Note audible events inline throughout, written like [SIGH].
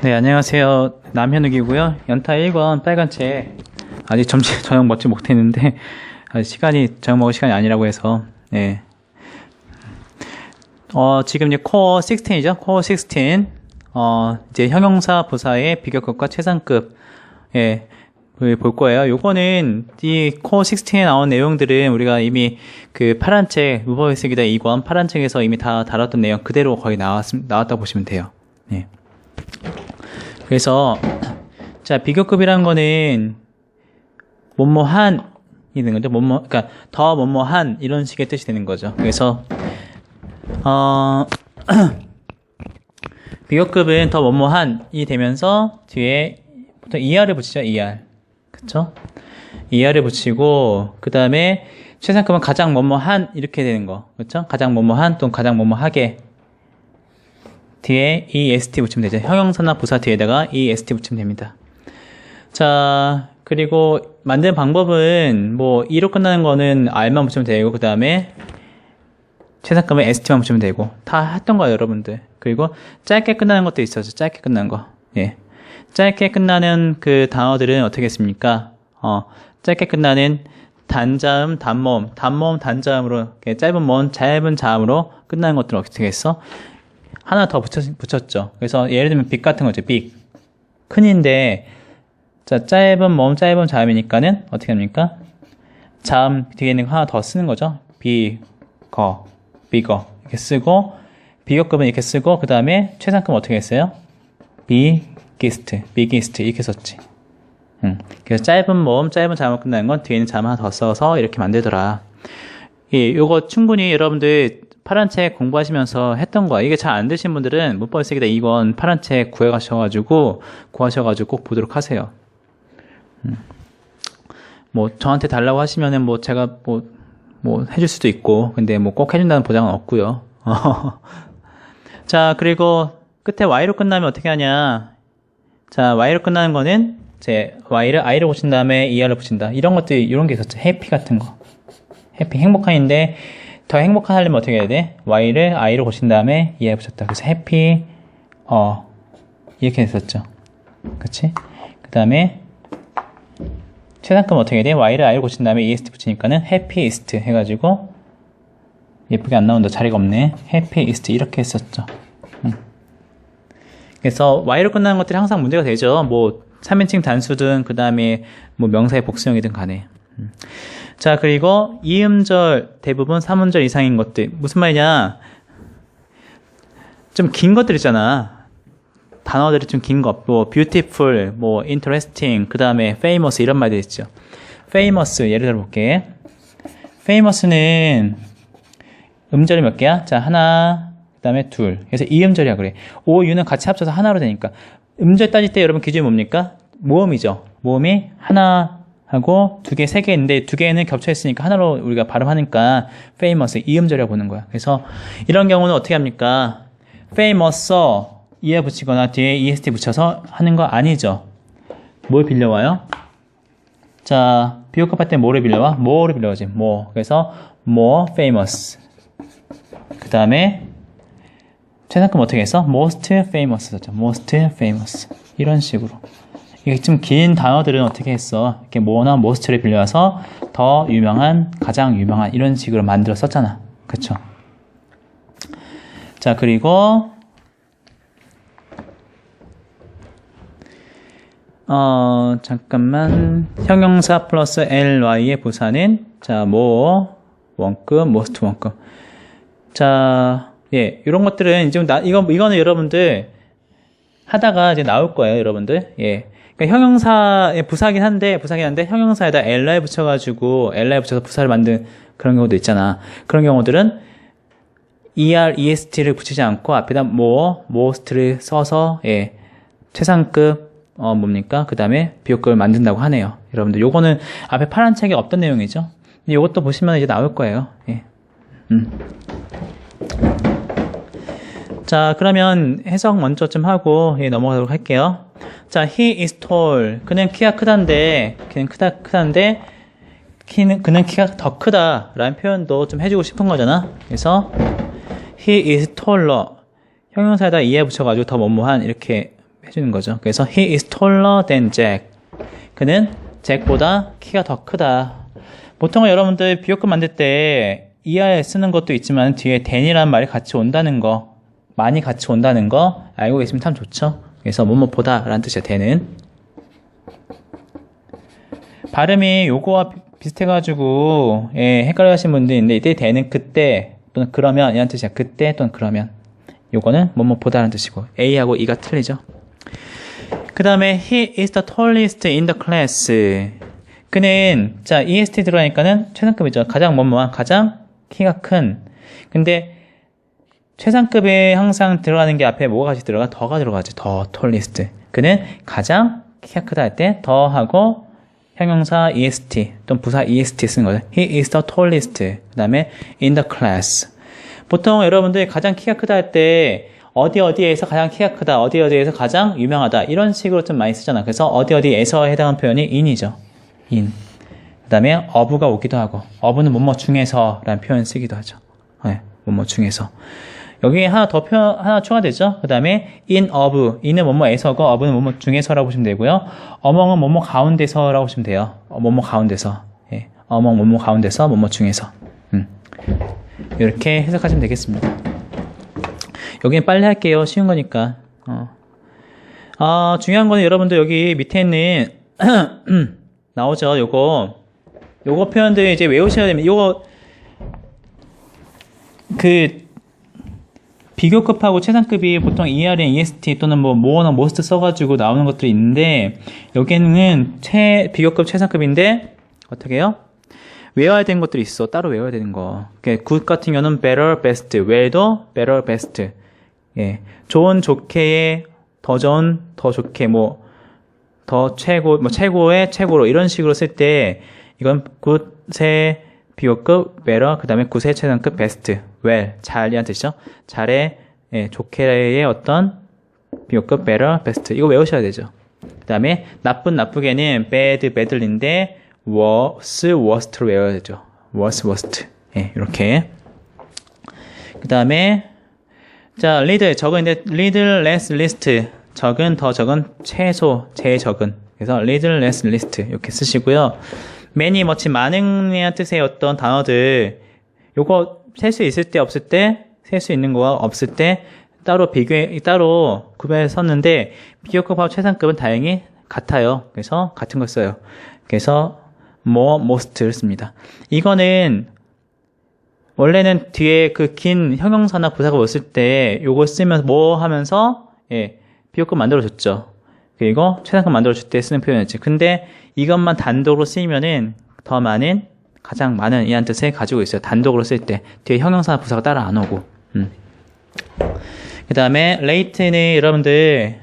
네, 안녕하세요. 남현욱이고요. 연타 1권 빨간 책. 아직 점심, [LAUGHS] 저녁 먹지 못했는데, 시간이, 저녁 먹을 시간이 아니라고 해서, 네. 어, 지금 이제 코어 16이죠? 코어 16. 어, 이제 형용사 부사의 비교급과 최상급. 예. 그볼 거예요. 요거는 이 코어 16에 나온 내용들은 우리가 이미 그 파란 책, 무버스 기다 2권 파란 책에서 이미 다 다뤘던 내용 그대로 거의 나왔, 나왔다 보시면 돼요. 네. 그래서 자 비교급이라는 거는 뭐뭐한 이는 거죠. 뭐뭐 그러니까 더 뭐뭐한 이런 식의 뜻이 되는 거죠. 그래서 어 [CLEARS THROAT] 비교급은 더 뭐뭐한이 되면서 뒤에 보통 er을 붙이죠. er 그쵸? er을 붙이고 그 다음에 최상급은 가장 뭐뭐한 이렇게 되는 거 그쵸? 가장 뭐뭐한 또는 가장 뭐뭐하게 뒤에 est 붙이면 되죠. 형용사나 부사 뒤에다가 est 붙이면 됩니다. 자, 그리고 만드는 방법은 뭐 2로 끝나는 거는 r만 붙이면 되고 그 다음에 최상급은 st만 붙이면 되고 다 했던 거예요, 여러분들. 그리고 짧게 끝나는 것도 있어서 짧게 끝나는 거. 예. 짧게 끝나는 그 단어들은 어떻게 했습니까? 어, 짧게 끝나는 단자음, 단모음, 단모음, 단자음으로 짧은 모음, 짧은 자음으로 끝나는 것들은 어떻게 했어? 하나 더 붙였, 붙였 죠. 그래서 예를 들면 빅 같은 거죠. 빅. 큰인데, 자, 짧은 모음, 짧은 자음이니까는 어떻게 합니까? 자음 뒤에 있는 거 하나 더 쓰는 거죠. 비, 거, 비거. 이렇게 쓰고, 비교급은 이렇게 쓰고, 그 다음에 최상급 어떻게 했어요? 비기스트, 비기스트. 이렇게 썼지. 음. 그래서 짧은 모음, 짧은 자음으로 끝나는 건 뒤에는 자음 하나 더 써서 이렇게 만들더라. 예, 요거 충분히 여러분들 파란 책 공부하시면서 했던 거야. 이게 잘 안 되신 분들은 문법 쓰기다 이건 파란 책 구해가셔가지고 구하셔가지고 꼭 보도록 하세요. 음. 뭐 저한테 달라고 하시면은 뭐 제가 뭐 뭐 해줄 수도 있고 근데 뭐 꼭 해준다는 보장은 없고요. [LAUGHS] 자 그리고 끝에 y로 끝나면 어떻게 하냐? 자 y로 끝나는 거는 제 y를 i를 붙인 다음에 er을 붙인다. 이런 것들이 이런 게 있었죠. 해피 같은 거. 해피 행복한인데 더 행복한 하려면 어떻게 해야 돼? y를 i로 고친 다음에 e를 붙였다. 그래서 happy 어 이렇게 했었죠. 그치? 그 다음에 최상급 어떻게 해야 돼? y를 i로 고친 다음에 est 붙이니까는 happiest 해가지고 예쁘게 안 나온다. 자리가 없네. happiest 이렇게 했었죠. 음. 그래서 y로 끝나는 것들이 항상 문제가 되죠. 뭐 3인칭 단수든 그 다음에 뭐 명사의 복수형이든 간에. 음. 자, 그리고 이음절 대부분 3음절 이상인 것들. 무슨 말이냐? 좀 긴 것들 있잖아. 단어들이 좀 긴 것. 뭐 beautiful, 뭐 interesting, 그 다음에 famous 이런 말들 있죠. famous 예를 들어 볼게. famous는 음절이 몇 개야? 자, 하나, 그 다음에 둘. 그래서 이음절이야 그래. 오, 유는 같이 합쳐서 하나로 되니까. 음절 따질 때 여러분 기준이 뭡니까? 모음이죠. 모음이 하나, 하고 두 개, 세 개 있는데 두 개는 겹쳐 있으니까 하나로 우리가 발음하니까 famous 이음절이라고 보는 거야. 그래서 이런 경우는 어떻게 합니까? famous 이에 붙이거나 뒤에 est 붙여서 하는 거 아니죠. 뭘 빌려와요? 자, 비교급 할 때 뭐를 빌려와? 뭐를 빌려오지? 뭐. 그래서 more famous. 그 다음에 최상급 어떻게 했어? most famous 죠 most famous. 이런 식으로. 이게 좀 긴 단어들은 어떻게 했어? 이렇게 뭐나 most를 빌려와서 더 유명한, 가장 유명한 이런 식으로 만들어 썼잖아. 그쵸? 자, 그리고 어, 잠깐만. 형용사 플러스 ly의 부사는 자, 뭐 원급, most 원급. 자, 예, 이런 것들은 지금 나 이건 이거는 여러분들 하다가 이제 나올 거예요, 여러분들. 예. 그러니까 형용사의 부사긴 한데 부사긴 한데 형용사에다 ly 붙여가지고 ly 붙여서 부사를 만든 그런 경우도 있잖아. 그런 경우들은 er, est를 붙이지 않고 앞에다 more, most를 써서 예, 최상급 어 뭡니까? 그 다음에 비교급을 만든다고 하네요. 여러분들 요거는 앞에 파란 책에 없던 내용이죠. 요것도 보시면 이제 나올 거예요. 예. 음. 자, 그러면 해석 먼저 좀 하고 예, 넘어가도록 할게요. 자, he is tall. 그는 키가 크단데, 그는 크다, 크단데, 키는, 그는 키가 더 크다. 라는 표현도 좀 해주고 싶은 거잖아. 그래서, he is taller. 형용사에다 이에 붙여가지고 더 뭐뭐한 이렇게 해주는 거죠. 그래서 he is taller than Jack. 그는 잭보다 키가 더 크다. 보통 여러분들 비교급 만들 때 ER 쓰는 것도 있지만 뒤에 than이라는 말이 같이 온다는 거, 많이 같이 온다는 거 알고 계시면 참 좋죠. 그래서 뭐뭐보다 라는 뜻이야, than은. 발음이 요거와 비- 비슷해가지고 예, 헷갈려 하시는 분들이 있는데 이때 than은 그때 또는 그러면 이란 뜻이야. 그때 또는 그러면. 요거는 뭐뭐보다라는 뜻이고 A하고 E가 틀리죠. 그 다음에 he is the tallest in the class. 그는 자 EST 들어가니까는 최상급이죠. 가장 뭐뭐한 가장 키가 큰. 근데 최상급에 항상 들어가는 게 앞에 뭐가 같이 들어가? 더가 들어가지. 더 tallest. 그는 가장 키가 크다 할 때 더 하고 형용사 est 또는 부사 est 쓰는 거죠. He is the tallest. 그 다음에 in the class. 보통 여러분들 가장 키가 크다 할 때 어디 어디에서 가장 키가 크다, 어디 어디에서 가장 유명하다 이런 식으로 좀 많이 쓰잖아. 그래서 어디 어디에서 해당하는 표현이 in이죠. in. 그 다음에 of가 오기도 하고 of는 뭐뭐 중에서라는 표현 쓰기도 하죠. 네, 뭐뭐 중에서. 여기 하나 더 표현 하나 추가되죠. 그 다음에 in of, in은 뭐뭐에서고 of는 뭐뭐 중에서라고 보시면 되고요. among은 뭐뭐 가운데서라고 보시면 돼요. 어, 뭐뭐 가운데서. 예, among 뭐뭐 가운데서 뭐뭐 중에서. 음. 이렇게 해석하시면 되겠습니다. 여기는 빨리 할게요. 쉬운 거니까. 어. 아, 중요한 거는 여러분들 여기 밑에 있는 [CLEARS THROAT] 나오죠. 요거 요거 표현들 이제 외우셔야 됩니다. 요거 그 비교급하고 최상급이 보통 ERN, EST 또는 뭐 모어나 모스트 써가지고 나오는 것들이 있는데 여기는 최 비교급 최상급인데 어떻게 해요? 외워야 되는 것들이 있어. 따로 외워야 되는 거. 그 good 같은 경우는 better, best. well도 better, best. 예. 좋은, 좋게의 더 좋은, 더 좋게 뭐 더 최고, 뭐 최고의 최고로 이런 식으로 쓸 때 이건 good의 비교급 better, 그 다음에 good의 최상급 best, well, 잘이란 뜻이죠. 잘의 예, 좋게의 어떤 비교급 better, best 이거 외우셔야 되죠. 그 다음에 나쁜 나쁘게는 bad, badly인데 worse, worst로 외워야 되죠. worse, worst. 예, 이렇게. 그 다음에, 자, lead, 적은인데, lead, less, least. 적은, 더 적은, 최소, 제일 적은. 그래서 lead, less, least. 이렇게 쓰시고요. many, much, 많은이란 뜻의 어떤 단어들, 요거 셀 수 있을 때, 없을 때, 셀 수 있는 거와 없을 때, 따로 비교해, 따로 구별해 섰는데, 비교급하고 최상급은 다행히 같아요. 그래서 같은 걸 써요. 그래서 more, most를 씁니다. 이거는 원래는 뒤에 그 긴 형용사나 부사가 왔을 때 요거 쓰면서 뭐 하면서 예, 비교급 만들어줬죠. 그리고 최상급 만들어줄 때 쓰는 표현이었지. 근데 이것만 단독으로 쓰이면은 더 많은 가장 많은 이란 뜻을 가지고 있어요. 단독으로 쓸 때 뒤에 형용사나 부사가 따라 안 오고. 음. 그 다음에 late는 여러분들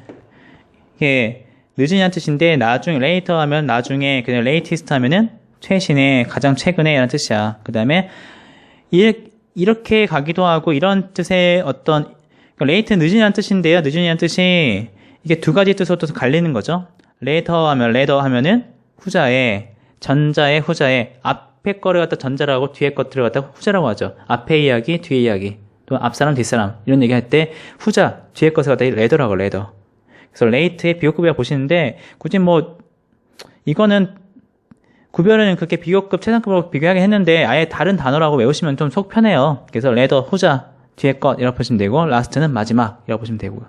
이게 늦은이란 뜻인데 나중 later 하면 나중에 그냥 latest 하면은 최신의 가장 최근에 이란 뜻이야. 그 다음에 이렇게 가기도 하고 이런 뜻의 어떤 late 늦은이란 뜻인데요. 늦은이란 뜻이 이게 두 가지 뜻으로 또 갈리는 거죠. later 하면 later 하면은 후자에 전자의 후자에 앞 에 거를 갖다 전자라고 뒤에 것들을 갖다 후자라고 하죠. 앞에 이야기, 뒤에 이야기. 또 앞사람, 뒷사람 이런 얘기 할 때 후자 뒤에 것을 갖다 레더라고 레더. 그래서 레이트의 비교급이라 보시는데 굳이 뭐 이거는 구별은 그렇게 비교급 최상급으로 비교하게 했는데 아예 다른 단어라고 외우시면 좀 속 편해요. 그래서 레더 후자 뒤에 것 이라고 보시면 되고 라스트는 마지막 이라고 보시면 되고요.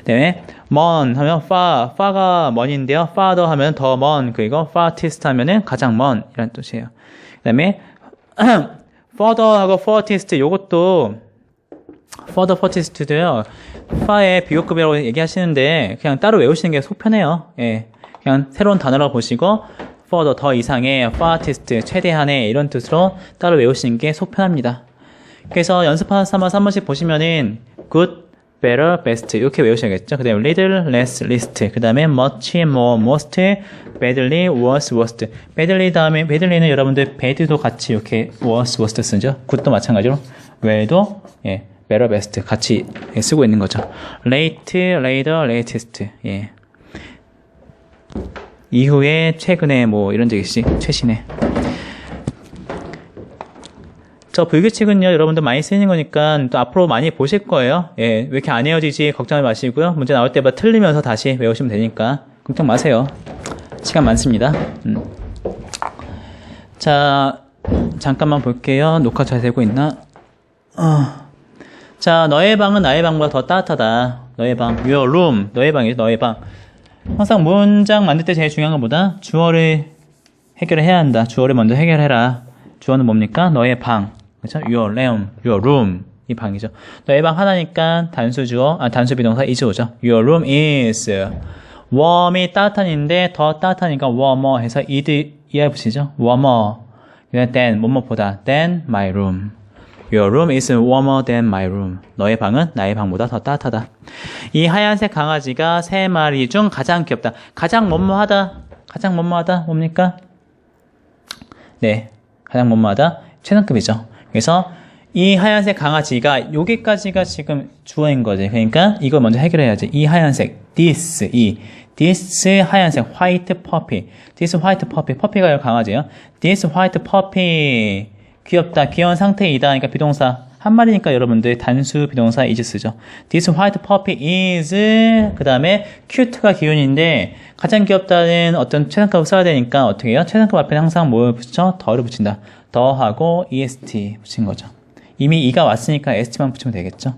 그다음에 먼 하면 far, far가 먼인데요. farther 하면 더 먼, 그리고 farthest 하면은 가장 먼 이란 뜻이에요. 그다음에 [CLEARS THROAT] further하고 farthest 요것도 further farthest도요. far의 비교급이라고 얘기하시는데 그냥 따로 외우시는 게 속 편해요. 예. 그냥 새로운 단어라고 보시고 further 더 이상의 farthest 최대한의 이런 뜻으로 따로 외우시는 게 속 편합니다. 그래서 연습하는 삼아서 한 번씩 보시면은 good, better, best 이렇게 외우셔야겠죠. 그 다음에 little, less, least 그 다음에 much, more, most, badly, worse, worst badly 다음에 badly는 여러분들 bad도 같이 이렇게 worse, worst 쓰죠. good도 마찬가지로 well도 예, better, best 같이 쓰고 있는 거죠. late, later, latest 예. 이후에 최근에 뭐 이런 적이지 최신에 저 불규칙은요, 여러분들 많이 쓰이는 거니까 또 앞으로 많이 보실 거예요. 예, 왜 이렇게 안 헤어지지 걱정하지 마시고요. 문제 나올 때마다 틀리면서 다시 외우시면 되니까 걱정 마세요. 시간 많습니다. 음. 자, 잠깐만 볼게요. 녹화 잘 되고 있나? 어. 자, 너의 방은 나의 방보다 더 따뜻하다. 너의 방, your room, 너의 방이죠, 너의 방. 항상 문장 만들 때 제일 중요한 것보다 주어를 해결을 해야 한다. 주어를 먼저 해결해라. 주어는 뭡니까? 너의 방. 그렇죠? Your room, your room. 이 방이죠. 너의 방 하나니까 단수 주어, 아, 단수 비동사 is 오죠. Your room is. warm이 따뜻한인데 더 따뜻하니까 warmer 해서 이드 이하 붙이죠. warmer. than, 뭐뭐보다 than my room. Your room is warmer than my room. 너의 방은 나의 방보다 더 따뜻하다. 이 하얀색 강아지가 세 마리 중 가장 귀엽다. 가장 뭐뭐하다. 가장 뭐뭐하다. 뭡니까? 네. 가장 뭐뭐하다. 최상급이죠. 그래서 이 하얀색 강아지가 여기까지가 지금 주어인 거지. 그러니까 이걸 먼저 해결해야지. 이 하얀색, this, 이 this 하얀색 white puppy, this white puppy, 퍼피가 강아지예요. this white puppy 귀엽다, 귀여운 상태이다. 그러니까 비동사 한 마리니까 여러분들 단수 비동사 is 쓰죠. this white puppy is 그 다음에 cute가 기운인데 가장 귀엽다는 어떤 최상급을 써야 되니까 어떻게 해요? 최상급 앞에 항상 뭘 붙여? 더를 붙인다. 더하고 est 붙인 거죠. 이미 이가 왔으니까 st만 붙이면 되겠죠.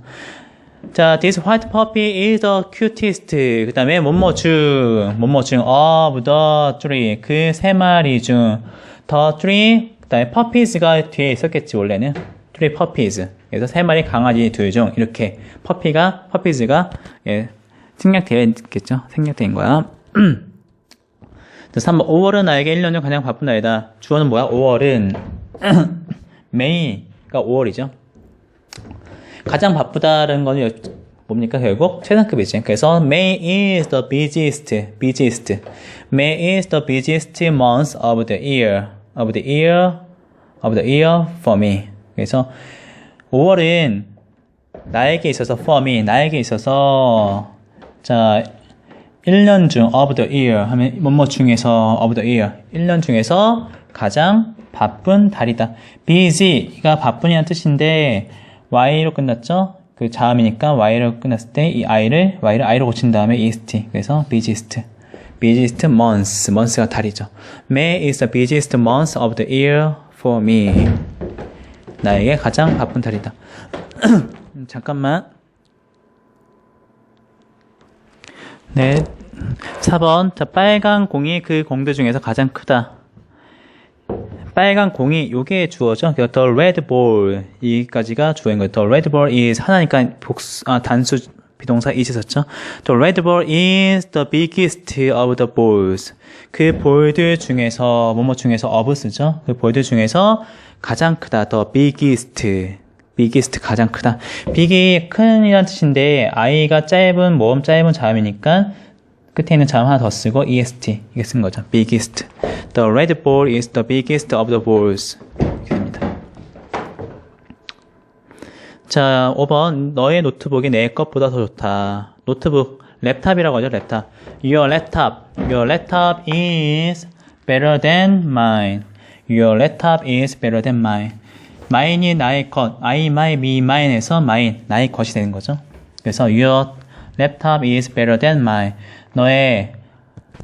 자, this white puppy is the cutest. 그 다음에 뭐뭐 중, 뭐뭐 중 of the three. 그 세 마리 중 the three. 그 다음에 puppies가 뒤에 있었겠지, 원래는. three puppies. 그래서 세 마리 강아지 둘 중 이렇게 퍼피가, puppies가 예, 생략되어 있겠죠. 생략된 거야. [CLEARS THROAT] 자, 3번. 5월은 나에게 1년 중 가장 바쁜 날이다. 주어는 뭐야? 5월은 메이가 5월이죠. 가장 바쁘다는 거는 여- 뭡니까 결국 최상급이지. 그래서 May is the busiest, busiest. May is the busiest month of the year, of the year, of the year for me. 그래서 5월은 나에게 있어서 for me, 나에게 있어서 자 1년 중 of the year 하면 뭐뭐 중에서 of the year 1년 중에서 가장 바쁜 달이다. busy가 바쁜이라는 뜻인데 y로 끝났죠? 그 자음이니까 y로 끝났을 때 이 i를 y를 i로 고친 다음에 est 그래서 busiest busiest months months가 달이죠. May is the busiest month of the year for me. 나에게 가장 바쁜 달이다. 음, [CLEARS THROAT] 잠깐만. 네. 4번. 자, 빨간 공이 그 공들 중에서 가장 크다. 빨간 공이 요게 주어죠. 그래서 the red ball 이까지가 주어인 거예요. the red ball is 하나니까 복수 아 단수 비동사 is 썼죠. the red ball is the biggest of the balls. 그 볼들 중에서 뭐뭐 중에서 of 쓰죠. 그 볼들 중에서 가장 크다. the biggest. biggest 가장 크다. big이 큰이란 뜻인데 i가 짧은 모음 짧은 자음이니까 끝에 있는 자음 하나 더 쓰고 est 이게 쓴 거죠. biggest. The red ball is the biggest of the balls. 됩니다. 자, 5번. 너의 노트북이 내 것보다 더 좋다. 노트북, 랩탑이라고 하죠, 랩탑. Your laptop, your laptop is better than mine. Your laptop is better than mine. mine이 나의 것, I, my, me, mine에서 mine, 나의 것이 되는 거죠. 그래서 your laptop is better than mine. 너의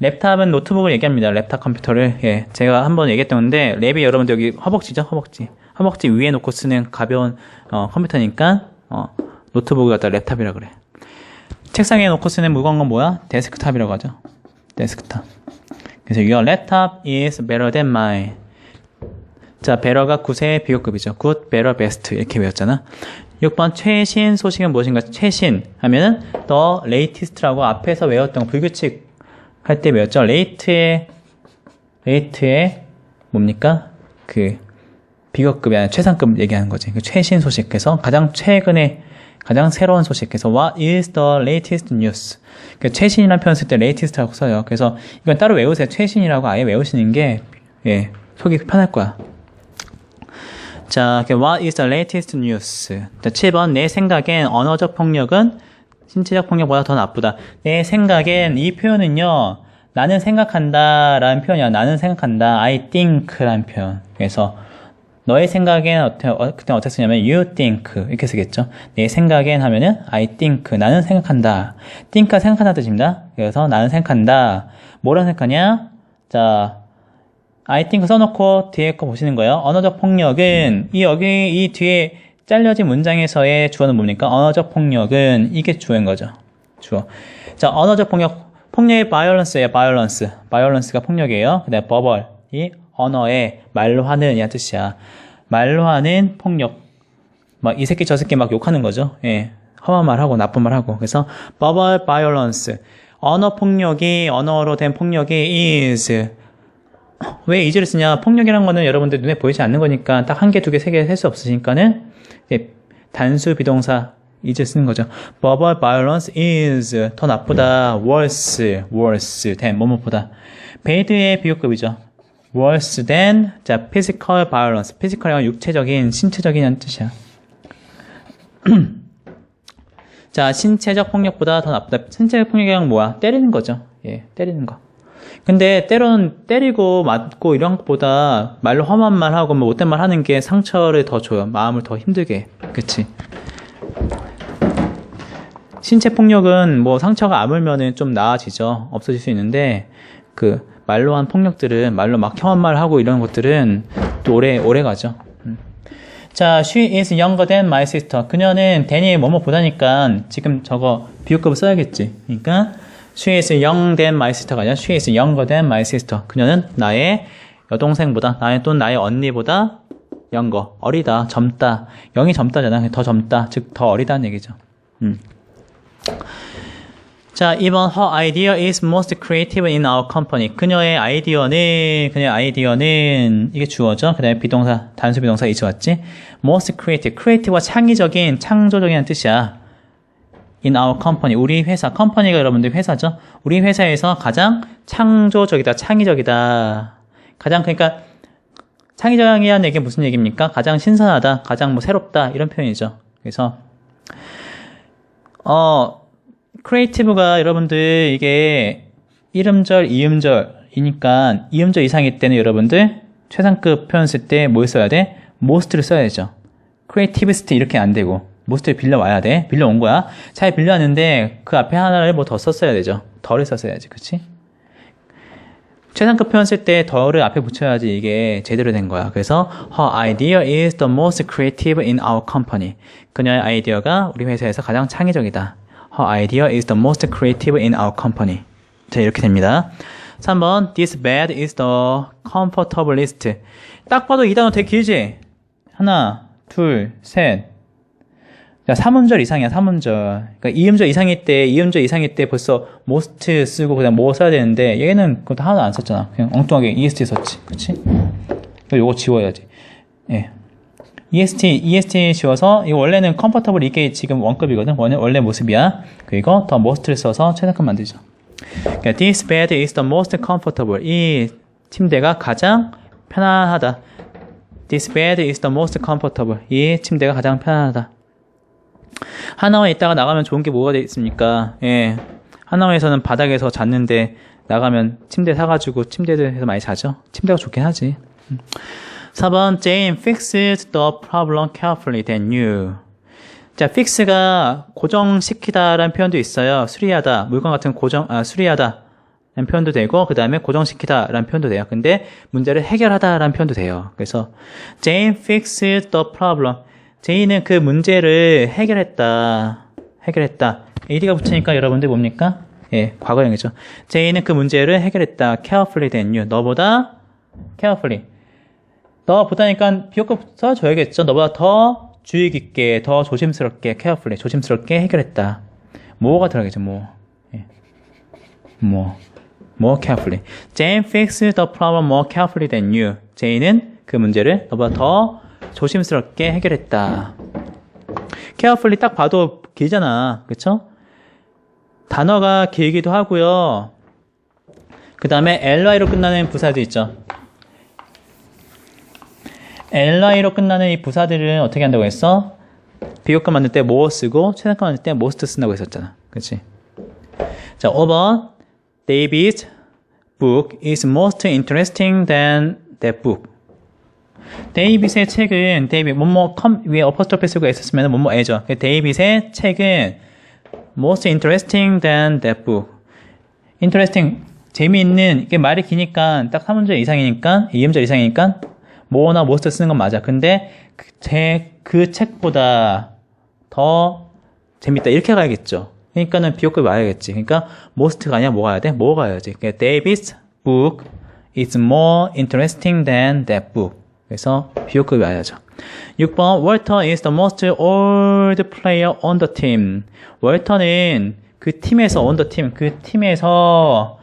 랩탑은 노트북을 얘기합니다. 랩탑 컴퓨터를. 예. 제가 한번 얘기했던데, 랩이 여러분들 여기 허벅지죠? 허벅지. 허벅지 위에 놓고 쓰는 가벼운, 어, 컴퓨터니까, 어, 노트북을 갖다 랩탑이라 그래. 책상에 놓고 쓰는 무거운 건 뭐야? 데스크탑이라고 하죠. 데스크탑. 그래서 your laptop is better than mine. 자, better가 굿의 비교급이죠. good, better, best 이렇게 배웠잖아. 6번 최신 소식은 무엇인가? 최신 하면은 the latest라고 앞에서 외웠던 거, 불규칙 할때 외웠죠. late의 late의 뭡니까? 그 비교급이 아니라 최상급 얘기하는 거지. 그 최신 소식. 그래서 가장 최근에 가장 새로운 소식. 그래서 what is the latest news? 그 최신이라는 표현 쓸 때 latest라고 써요. 그래서 이건 따로 외우세요. 최신이라고 아예 외우시는 게 예, 속이 편할 거야. 자, 그 what is the latest news? 자, 7번 내 생각엔 언어적 폭력은 신체적 폭력보다 더 나쁘다. 내 생각엔 이 표현은요. 나는 생각한다 라는 표현이야. 나는 생각한다. I think 라는 표현. 그래서 너의 생각엔 어때, 어, 그때 어떻게 쓰냐면 you think 이렇게 쓰겠죠. 내 생각엔 하면은 I think 나는 생각한다. think가 생각한다 뜻입니다. 그래서 나는 생각한다. 뭐라 생각하냐? 자, I think 써놓고 뒤에 거 보시는 거예요. 언어적 폭력은 이 여기 이 뒤에 잘려진 문장에서의 주어는 뭡니까? 언어적 폭력은 이게 주어인 거죠. 주어. 자, 언어적 폭력 폭력의 violence예요. violence. violence가 폭력이에요. 그다음에 verbal 이 언어의 말로 하는 이란 뜻이야. 말로 하는 폭력. 막 이 새끼 저 새끼 막 욕하는 거죠. 예. 험한 말하고 나쁜 말하고. 그래서 verbal violence. 언어 폭력이 언어로 된 폭력이 is 왜 is를 쓰냐? 폭력이란 거는 여러분들 눈에 보이지 않는 거니까 딱 한 개, 두 개, 세개할수 없으니까는 단수 비동사 is 쓰는 거죠. verbal violence is 더 나쁘다. worse, worse than 뭐뭐보다. bad의 비교급이죠. worse than 자 physical violence. physical이란 육체적인, 신체적인 뜻이야. [CLEARS THROAT] 자, 신체적 폭력보다 더 나쁘다. 신체적 폭력이란 뭐야? 때리는 거죠. 예, 때리는 거. 근데 때로는 때리고 맞고 이런 것보다 말로 험한 말 하고 뭐 못된 말 하는 게 상처를 더 줘요. 마음을 더 힘들게. 해. 그치? 신체 폭력은 뭐 상처가 아물면은 좀 나아지죠. 없어질 수 있는데 그 말로 한 폭력들은 말로 막 혐한 말 하고 이런 것들은 또 오래 오래 가죠. 음. 자, she is younger than my sister. 그녀는 데니의 뭐뭐 보다니까 지금 저거 비유급을 써야겠지. 그러니까 she is young than my sister가 아니라 she is younger than my sister. 그녀는 나의 여동생보다 나의 또는 나의 언니보다 younger 어리다 젊다 영이 젊다잖아 더 젊다 즉 더 어리다는 얘기죠. 음. 자, 2번 her idea is most creative in our company. 그녀의 아이디어는 그녀의 아이디어는 이게 주어죠. 그다음에 비동사 단수 비동사 이지 왔지. most creative. creative가 창의적인 창조적인 뜻이야. In our company. 우리 회사. 컴퍼니가 여러분들 회사죠. 우리 회사에서 가장 창조적이다. 창의적이다. 가장 그러니까 창의적이라는 얘기 무슨 얘기입니까? 가장 신선하다. 가장 뭐 새롭다. 이런 표현이죠. 그래서 어, 크리에이티브가 여러분들 이게 이음절, 이음절이니까 이음절 이상일 때는 여러분들 최상급 표현 쓸 때 뭘 써야 돼? most를 써야죠. creativist 이렇게 안 되고 most를 빌려와야 돼. 빌려온 거야. 잘 빌려왔는데 그 앞에 하나를 뭐 더 썼어야 되죠. 덜을 썼어야지. 그치? 최상급 표현 쓸 때 덜을 앞에 붙여야지 이게 제대로 된 거야. 그래서 her idea is the most creative in our company. 그녀의 아이디어가 우리 회사에서 가장 창의적이다. Her idea is the most creative in our company. 자, 이렇게 됩니다. 3번 This bed is the comfortablest. 딱 봐도 이 단어 되게 길지? 하나, 둘, 셋. 자, 3음절 이상이야, 3음절. 그러니까 2음절 이상일 때, 2음절 이상일 때 벌써 most 쓰고 그다음 뭐 써야 되는데 얘는 그것도 하나도 안 썼잖아. 그냥 엉뚱하게 est 썼지. 그치? 요거 지워야지. 예. EST, EST 지워서, 이거 원래는 comfortable 이게 지금 원급이거든. 원래, 원래 모습이야. 그리고 더 most를 써서 최상급 만들죠. 그러니까 this bed is the most comfortable. 이 침대가 가장 편안하다. This bed is the most comfortable. 이 침대가 가장 편안하다. 하나원에 있다가 나가면 좋은 게 뭐가 돼 있습니까? 예. 하나원에서는 바닥에서 잤는데 나가면 침대 사가지고 침대에서 많이 자죠? 침대가 좋긴 하지. 4번 Jane fixed the problem carefully than you. 자, fix가 고정시키다라는 표현도 있어요. 수리하다, 물건 같은 고정, 아, 수리하다. 라는 표현도 되고, 그 다음에 고정시키다 라는 표현도 돼요. 근데 문제를 해결하다 라는 표현도 돼요. 그래서, Jane fixed the problem. 제이는 그 문제를 해결했다. 해결했다. ad가 붙으니까 여러분들 뭡니까? 예, 과거형이죠. 제이는 그 문제를 해결했다. carefully than you. 너보다 carefully. 너보다니까 비교급 써줘야겠죠. 너보다 더 주의 깊게, 더 조심스럽게, carefully, 조심스럽게 해결했다. 뭐가 들어가겠죠, 뭐. 예. 뭐. more carefully. Jane fixed the problem more carefully than you. 제이는 그 문제를 너보다 더 조심스럽게 해결했다. carefully 딱 봐도 길잖아. 그쵸? 단어가 길기도 하고요. 그 다음에 ly로 끝나는 부사도 있죠. ly로 끝나는 이 부사들은 어떻게 한다고 했어? 비교급 만들 때 more 쓰고 최상급 만들 때 most 쓴다고 했었잖아. 그치? 자, 5번. David's book is most interesting than that book. 데이빗의 책은 데이빗 뭐뭐 컴 위에 어퍼스트로피 쓰고 있었으면 뭐뭐애죠. 데이빗의 책은 most interesting than that book. interesting 재미있는 이게 말이 기니까 딱 3문절 이상이니까 2음절 이상이니까 뭐나 most 쓰는 건 맞아. 근데 그, 제, 그 책보다 더 재밌다 이렇게 가야겠죠. 그러니까는 비교급이 와야겠지. 그러니까 most가 아니라 뭐 가 야 돼? 뭐 가 야지. 그러니까 David's book is more interesting than that book. 그래서 비교급이 와야죠. 6번 Walter is the most old player on the team. 월터는 그 팀에서 on the team 그 팀에서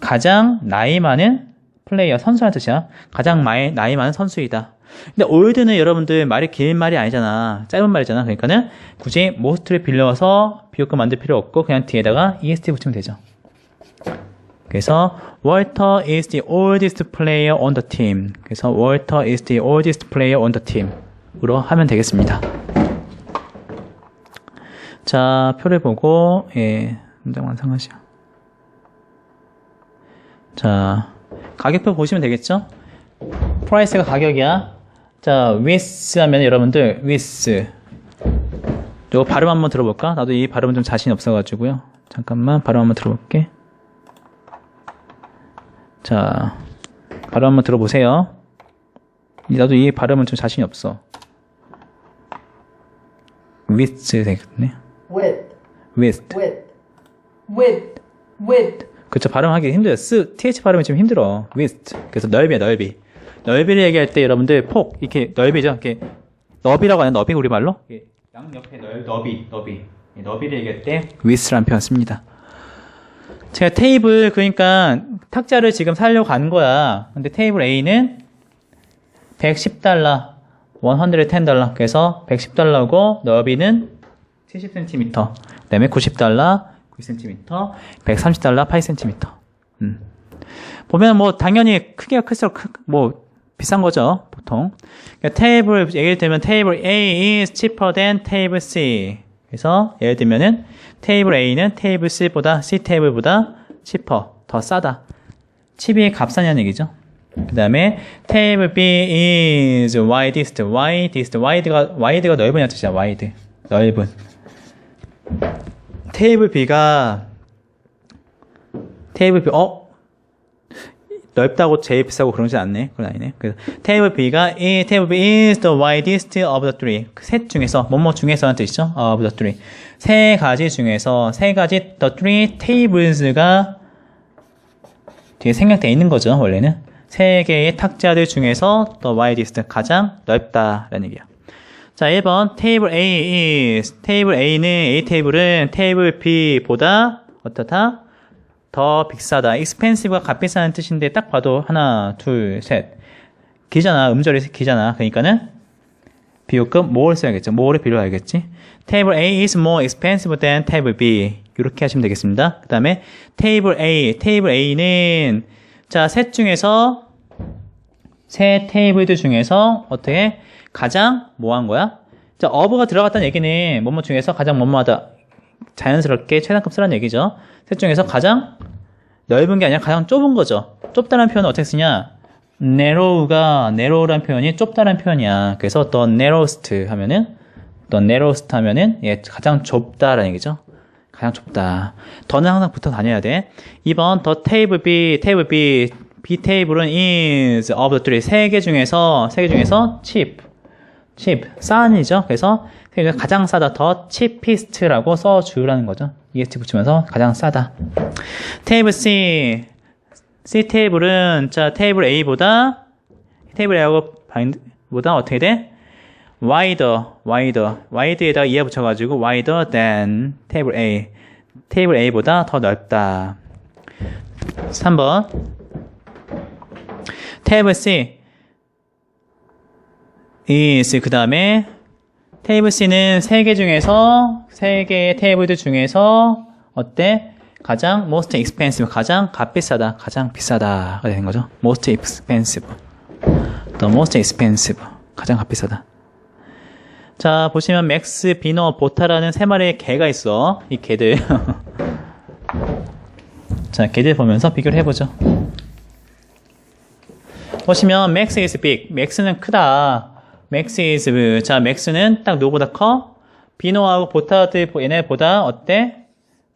가장 나이 많은 플레이어 선수라는 뜻이야. 가장 마이, 나이 많은 선수이다. 근데 올드는 여러분들 말이 긴 말이 아니잖아. 짧은 말이잖아. 그러니까는 굳이 most를 빌려서 비교급 만들 필요 없고 그냥 뒤에다가 est 붙이면 되죠. 그래서 Walter is the oldest player on the team. 그래서 Walter is the oldest player on the team으로 하면 되겠습니다. 자, 표를 보고 예, 문장 완성하시오. 자, 가격표 보시면 되겠죠? 프라이스가 가격이야. 자, with 하면 여러분들 with 요 발음 한번 들어볼까? 나도 이 발음은 좀 자신 없어가지고요. 잠깐만 발음 한번 들어볼게. 자, 발음 한번 들어보세요. 나도 이 발음은 좀 자신이 없어. with 되겠네. with, with. with, with, with, 그쵸 발음하기 힘들어요. 쓰 th 발음이 좀 힘들어. with. 그래서 넓이야 넓이. 넓이를 얘기할 때 여러분들 폭 이렇게 넓이죠. 이렇게 너비라고 하는 너비 우리 말로 이렇게 양 옆에 넓 너비 너비 이 너비를 얘기할 때 with라는 표현 씁니다. 제가 테이블 그러니까 탁자를 지금 사려고 간 거야. 근데 테이블 A는 110달러, 110달러. 그래서 110달러고 너비는 70cm. 그 다음에 90달러, 9cm, 130달러, 8cm. 음. 보면 뭐 당연히 크기가 클수록 크, 뭐 비싼 거죠 보통. 그러니까 테이블 예를 들면 테이블 A is cheaper than 테이블 C. 그래서 예를 들면은 테이블 A는 테이블 C보다 C 테이블보다 cheaper 더 싸다. 칩이 값싸냐는 얘기죠. 그 다음에 테이블 B is widest, widest, wide가 wide가 넓은이라는 뜻이야. wide, 넓은. 테이블 B가 테이블 B 어 넓다고 제일 비싸고 그러지 않네. 그건 아니네. 그래서 테이블 B가 이 테이블 B is the widest of the three. 그셋 중에서 뭐뭐 중에서는 뜻이죠. of the three. 세 가지 중에서 세 가지 the three tables가 뒤에 생략되어 있는 거죠. 원래는 세 개의 탁자들 중에서 the widest 가장 넓다라는 얘기야. 자, 1번 테이블 A is 테이블 A는 A 테이블은 테이블 B보다 어떻다? 더 비싸다. expensive가 값비싸는 뜻인데 딱 봐도 하나, 둘, 셋. 기잖아. 음절이 기잖아. 그러니까는 비교급 more를 써야겠죠. more를 필요하겠지. 테이블 A is more expensive than 테이블 B. 이렇게 하시면 되겠습니다. 그 다음에 테이블 A, 테이블 A는 자, 셋 중에서 세 테이블들 중에서 어떻게 가장 뭐 한 거야? 자, 어브가 들어갔다는 얘기는 뭐뭐 중에서 가장 뭐뭐하다. 자연스럽게 최상급 쓰라는 얘기죠. 셋 중에서 가장 넓은 게 아니라 가장 좁은 거죠. 좁다는 표현은 어떻게 쓰냐? narrow가 narrow라는 표현이 좁다는 표현이야. 그래서 the narrowest 하면은 the narrowest 하면은 예, 가장 좁다라는 얘기죠. 가장 좁다. 더는 항상 붙어 다녀야 돼. 2번 the table B, table B, B 테이블은 is of the three 세개 중에서 세 개 중에서 cheap, cheap 싼이죠. 그래서 세 개가 가장 싸다 더 cheapest라고 써주라는 거죠. est 붙이면서 가장 싸다. 테이블 C, C 테이블은 자 테이블 A보다 테이블 A하고 바인드보다 어떻게 돼? Wider, wider, wide에다가 이하 붙여가지고 wider than 테이블 A, 테이블 A보다 더 넓다. 3번 테이블 C is 그 다음에 테이블 C는 세개 중에서 세 개의 테이블들 중에서 어때? 가장 most expensive 가장 값비싸다 가장 비싸다가 되는 거죠. most expensive the most expensive 가장 값비싸다. 자 보시면 맥스, 비너, 보타라는 세 마리의 개가 있어. 이 개들 [LAUGHS] 자 개들 보면서 비교를 해보죠. 보시면 max is big. max는 크다. max is. 자, max는 딱 누구보다 커? 비노하고 보타들 얘네보다 어때?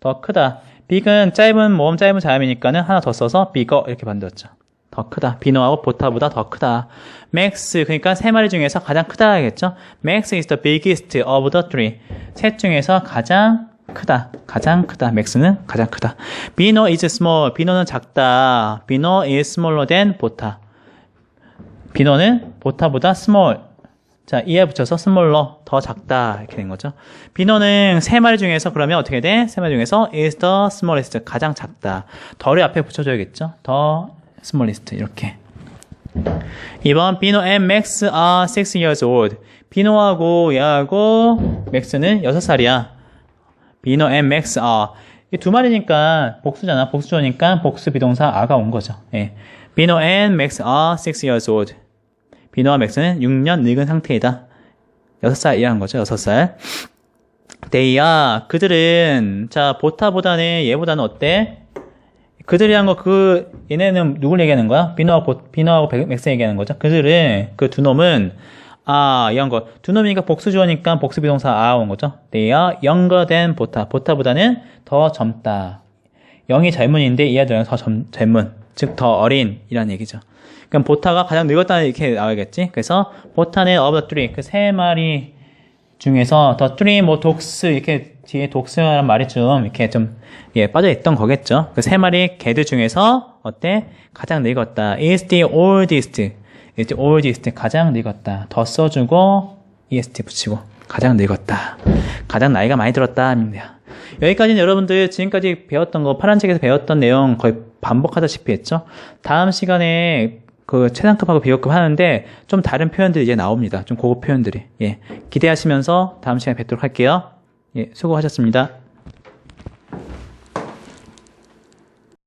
더 크다. big은 짧은 모음 짧은 자음이니까는 하나 더 써서 bigger 이렇게 만들었죠. 더 크다. 비노하고 보타보다 더 크다. max 그러니까 세 마리 중에서 가장 크다겠죠. max is the biggest of the three. 셋 중에서 가장 크다. 가장 크다. max는 가장 크다. 비노 is small. 비노는 작다. 비노 is smaller than 보타. 비노는 보타보다 small. 자, 이에 붙여서 smaller, 더 작다. 이렇게 된 거죠. 비노는 세 마리 중에서 그러면 어떻게 돼? 세 마리 중에서 is the smallest, 가장 작다. 덜을 앞에 붙여줘야겠죠. 더 smallest, 이렇게. 2번, 비노 and Max are 6 years old. 비노하고 얘하고 맥스는 6살이야. 비노 and Max are. 이 두 마리니까 복수잖아. 복수조니까 복수 비동사 a가 온 거죠. 예. 비노 and Max are 6 years old. 비노와 맥스는 6년 늙은 상태이다. 6살이라는 거죠. 6살. They are. 그들은, 자, 보타보다는 얘보다는 어때? 그들이 한 거, 그, 얘네는 누굴 얘기하는 거야? 비노하고, 보- 비노하고 백- 맥스 얘기하는 거죠. 그들은, 그 두 놈은, 아, 이런 거. 두 놈이니까 복수 주어니까 복수 비동사 아온 거죠. They are younger than 보타. 보타보다는 더 젊다. 영이 젊은인데 이 아들은 더 젊, 젊은. 즉, 더 어린. 이란 얘기죠. 그럼 보타가 가장 늙었다는 이렇게 나와야겠지. 그래서 보타는 of the three. 그 세 마리 중에서 더 three 뭐 독스 이렇게 뒤에 독스라는 말이 좀 이렇게 좀 예, 빠져 있던 거겠죠. 그 세 마리 개들 중에서 어때? 가장 늙었다. is the oldest. is the oldest 가장 늙었다. 더 써주고 est 붙이고 가장 늙었다. 가장 나이가 많이 들었다 돼요. 여기까지는 여러분들 지금까지 배웠던 거 파란 책에서 배웠던 내용 거의 반복하다시피 했죠. 다음 시간에 그 최상급하고 비교급 하는데 좀 다른 표현들이 이제 나옵니다. 좀 고급 표현들이. 예. 기대하시면서 다음 시간에 뵙도록 할게요. 예, 수고하셨습니다.